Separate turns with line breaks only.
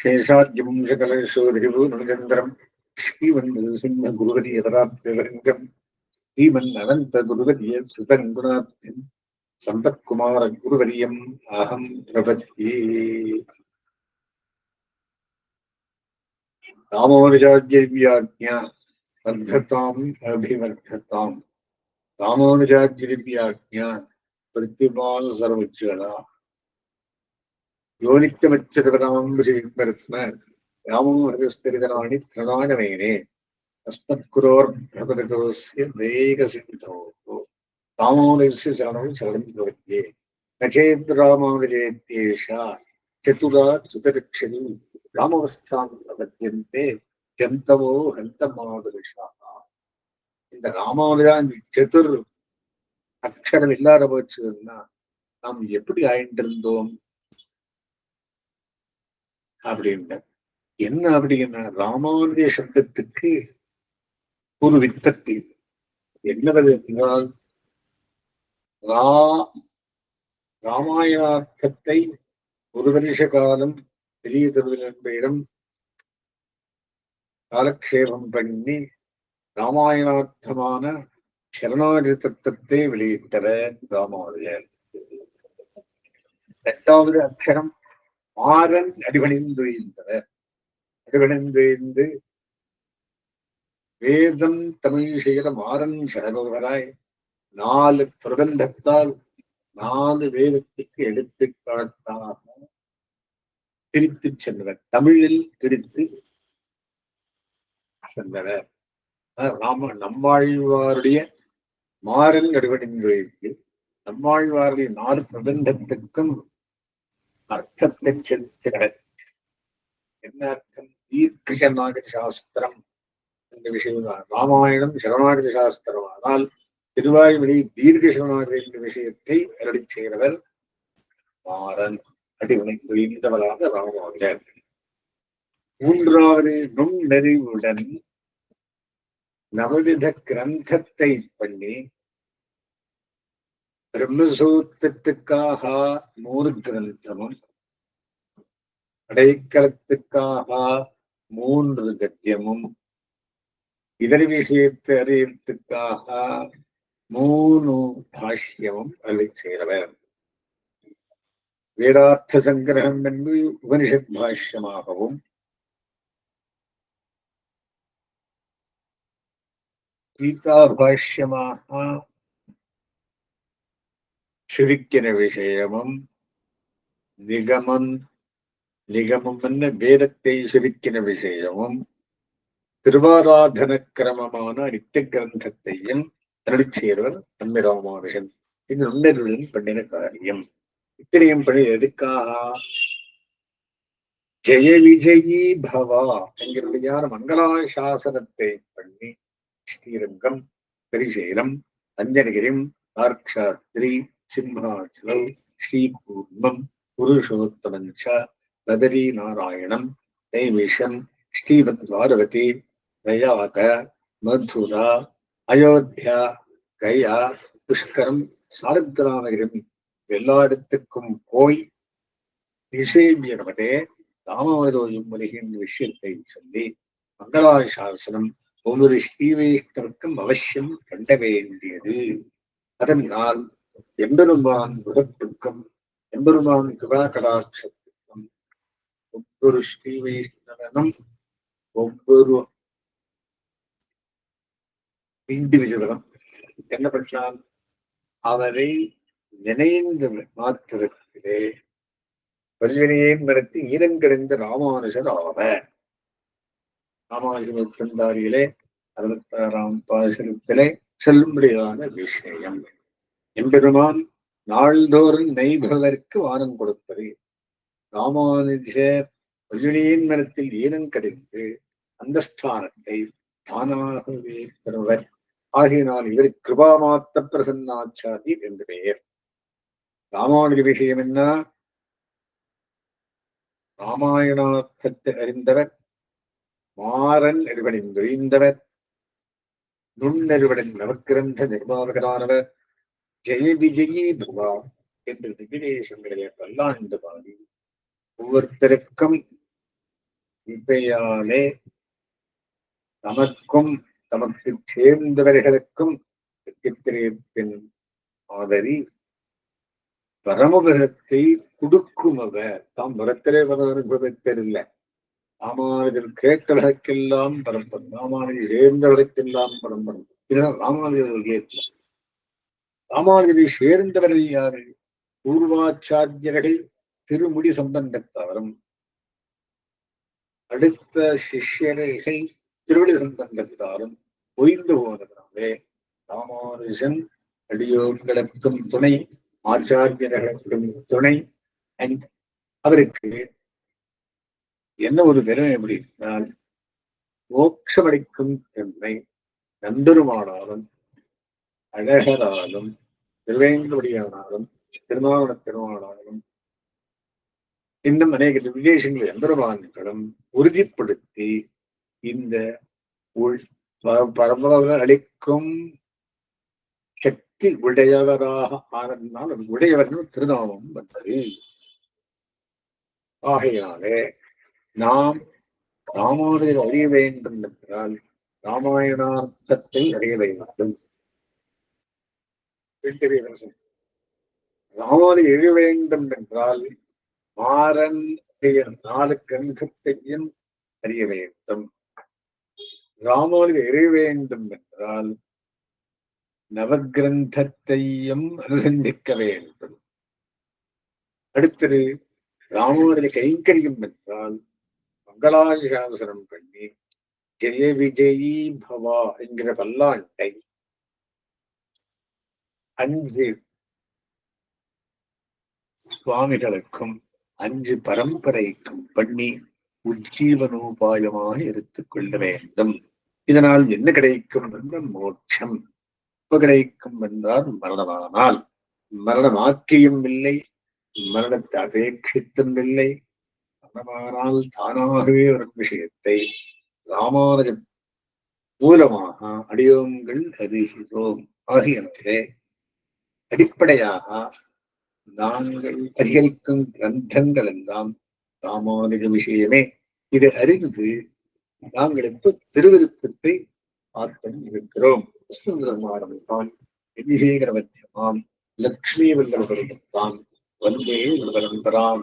சேஷாத்யபும்சகலேஷோதிரிபுரந்திரம் ஸ்ரீவன் சிம்ம குருகரியதராத்ரிரங்கம் ஸ்ரீவன் அனந்த குருகரிய சுதங்குணாத்யம் சம்பத்குமார குருவரியம் அகம் பிரபத்யே. ராமானுஜாத்யவ்யாஜ்யா வர்த்ததாம் அபிவர்த்ததாம். ராமானுஜாத்யவ்யாஜ்யா பிரத்திபால யோனிக்க வச்சிருவனாம் ஸ்ரீபரத்ம ராமம் அனுஸ்திரிதனானி திரணாகமேனே அஸ்மத்குரோர்பிரதோசிய தேக சிந்தோ ராமானுஜஸ்ய சரணம் சரணம் பவத்யே நச்சேத் ராமானுஜேத்யேஷா. சதுரா சுதரிக்ஷணி ராமவஸ்தான் பவத்யந்தே ஜந்தவோ ஹந்த மாதுரிஷா இந்த ராமானுஜா இந்த சதுர் அக்ஷரம் இல்லாத போச்சுன்னா நாம் எப்படி ஆயிட்டு இருந்தோம் அப்படின்னு. என்ன அப்படின்னா ராமானுஜ சப்தத்துக்கு ஒரு விற்பத்தி என்னது என்றால் ரா ராமாயணார்த்தத்தை ஒரு வருஷ காலம் பெரிய திருவிழம்பிடம் காலக்ஷேபம் பண்ணி ராமாயணார்த்தமான சரணாகி தத்துவத்தை வெளியிட்டவர் ராமானுஜர். இரண்டாவது அக்ஷரம் மாறன் அடிபணிந்துயர்ந்தவர் அடிபணிந்துயர்ந்து வேதம் தமிழ் செய்கிற மாறன் சகோதராய் நாலு பிரபந்தத்தால் நாலு வேதத்துக்கு எடுத்துக்காட்டாக பிரித்து சென்றவர். தமிழில் பிரித்து சென்றவர் ராம நம்மாழ்வாருடைய மாறன் நடுவடிந்து நம்மாழ்வாருடைய நாலு பிரபந்தத்துக்கும் அர்த்தத்தை செலுத்துகிறார் என்ன அர்த்தம் தீர்க்க சரணாகதி சாஸ்திரம் என்ற விஷயம் ராமாயணம் சரணாகதி சாஸ்திரம் ஆனால் திருவாய்மொழி தீர்க்க சரணாகதி என்ற விஷயத்தை அருளி செய்கிறவர் மாறன் அடிவனை புரிந்தவராக ராமானுஜர் மூன்றாவது நுண்ணறிவுடன் நவவித கிரந்தத்தை பண்ணி பிரம்மசூத்திரத்துக்காக மூணு கிரந்தமும் அடைக்கலத்துக்காக மூன்று கத்தியமும் இதர விஷயத்தை அறியத்துக்காக மூணு பாஷ்யமும் அதை செய்கிறவர். வேதார்த்த சங்கிரகம் என்பது உபனிஷத் பாஷ்யமாகவும் கீதா பாஷ்யமாக சிரிக்கிற விஷயமும் நிகமம் நிகமம் என்ன வேதத்தை சிரிக்கிற விஷயமும் திருவாராதன கிரமமான நித்திய கிரந்தத்தையும் அருளிச்சேர்வர் நம்பி ராமானுஷன் இது நுண்ணருளின் பண்ணின காரியம் இத்தனையும் பண்ணி எதுக்காக ஜெய விஜயி பவா என்கிறபடியான மங்களாசாசனத்தை பண்ணி ஸ்ரீரங்கம் பெரிசேலம் அஞ்சனகிரிம் ஆர்க்ஷாத்ரி சிம்ஹாச்சலம் ஸ்ரீகூர்மம் புருஷோத்தமஞ்ச பதரி நாராயணம் நைமிஷம் ஸ்ரீமத் பார்வதி பிரயாக மதுரா அயோத்தியா கயா புஷ்கரம் சாரத்ராமகிரம் எல்லா இடத்துக்கும் போய் நிஷேபியனவதே ராமாவதோயும் முருகின் விஷயத்தை சொல்லி மங்களாசாசனம் ஒவ்வொரு ஸ்ரீவைஷ்ணவுக்கும் அவசியம் கண்ட வேண்டியது. அதனால் எம்பெருமான் முகத்துக்கும் எம்பெருமான் கிருபா ஒவ்வொரு ஒவ்வொரு ஸ்ரீவைஷ்ணவனும் ஒவ்வொரு இண்டிவிஜுவலும் என்ன பண்ணால் அவரை நினைந்த மாத்திரத்திலே பல்வினையையும் நடத்தி ஈரங்கடைந்த ராமானுஜர் ஆவர். ராமானுஜர் தந்தாரியிலே அறுபத்தாறாம் பாசனத்திலே செல்லும்படியான விஷயம். எம்பெருமான் நாள்தோறும் நெய்பவருக்கு வாரம் கொடுப்பது. ராமானுஜ பல்வினையின் மரத்தில் ஈரம் கடிந்து அந்தஸ்தானத்தை தானாகவே தருவர் ஆகினால் இவர் கிருபாமாத்த பிரசன்னாச்சாரி என்று பெயர் ராமானுஜ விஷயம் என்ன? ராமாயணார்த்தத்தை அறிந்தவர் மாறன் நெருவனின் ஒழிந்தவர் நுண்ணெருவனின் நவக்கிரந்த நிர்மாணகரானவர் ஜெய விஜயி பவா என்று திகிரேசங்களை பல்லாண்டு பாடி ஒவ்வொருத்தருக்கும் கிருபையாலே தமக்கும் தமக்கு சேர்ந்தவர்களுக்கும் சித்திரியத்தின் ஆதரி பரமபுரத்தை கொடுக்குமவர். தாம் புறத்திலே வர அனுபவித்ததில்லை. ராமானுஜர் கேட்டவர்களுக்கெல்லாம் பரம்பரம் ராமானுஜர் சேர்ந்தவர்களுக்கெல்லாம் பரம்பரம் இதுதான் ராமானுஜர் கேட்கும் ராமானுஜரை சேர்ந்தவர்கள் யாரு? பூர்வாச்சாரியர்கள் திருமுடி சம்பந்தத்தாரும். அடுத்த சிஷ்யர்கள் திருவிழி சம்பந்தத்தாரும். ஒய்ந்து போனதுனாலே ராமானுஜன் அடியோர்களுக்கும் துணை ஆச்சாரியர்களுக்கும் துணை. அவருக்கு என்ன ஒரு பெருமை எப்படி என்றால் மோட்சமளிக்கும் தன்மை நந்தருமானாலும் அழகராலும் திருவேங்கபடியானாலும் திருமாவள திருமாவளாலும் இன்னும் அநேக விதேசங்கள் எம்பெருமான்களும் உறுதிப்படுத்தி இந்த உள் பரம்பரை அளிக்கும் சக்தி உடையவராக ஆனதுனால் அது உடையவர்கள் திருநாமம் வந்தது. ஆகையாலே நாம் ராமானுஜர் அறிய வேண்டும் என்றால் ராமாயணார்த்தத்தை அறிய வேண்டும். ராமானுஜர் அறிய வேண்டும் என்றால் மாறன் நாலு கிரந்தத்தையும் அறிய வேண்டும். ராமானுஜர் அறிய வேண்டும் என்றால் நவகிரந்தத்தையும் அனுசந்திக்க வேண்டும். அடுத்தது ராமானுஜர் கைங்கரியம் என்றால் மங்களாபிஷாசனம் பண்ணி ஜெய விஜயி பவா என்கிற பல்லாண்டை அஞ்சு சுவாமிகளுக்கும் அஞ்சு பரம்பரைக்கும் பண்ணி உஜ்ஜீவனோபாயமாக எடுத்துக் கொள்ள வேண்டும். இதனால் என்ன கிடைக்கும் என்ற மோட்சம். இப்ப கிடைக்கும் என்றால் மரணமானால். மரணமாக்கியும் இல்லை மரணத்தை அபேட்சித்தும் இல்லை. மரணமானால் தானாகவே வரும் விஷயத்தை ராமானுஜ மூலமாக அடியோங்கள் அறிகிறோம். ஆகியவற்றிலே அடிப்படையாக நாங்கள் அதிகரிக்கும் கிரந்தங்கள் எல்லாம் ராமானுஜ விஷயமே. இதை அறிந்து நாங்கள் இப்போ திருவிருத்தத்தை பார்த்து இருக்கிறோம். கிருஷ்ணபிரமாரம்தான் விவேகரவத்தியமாம் லக்ஷ்மி வல்லவரையத்தான் வந்தே பரம்பராம்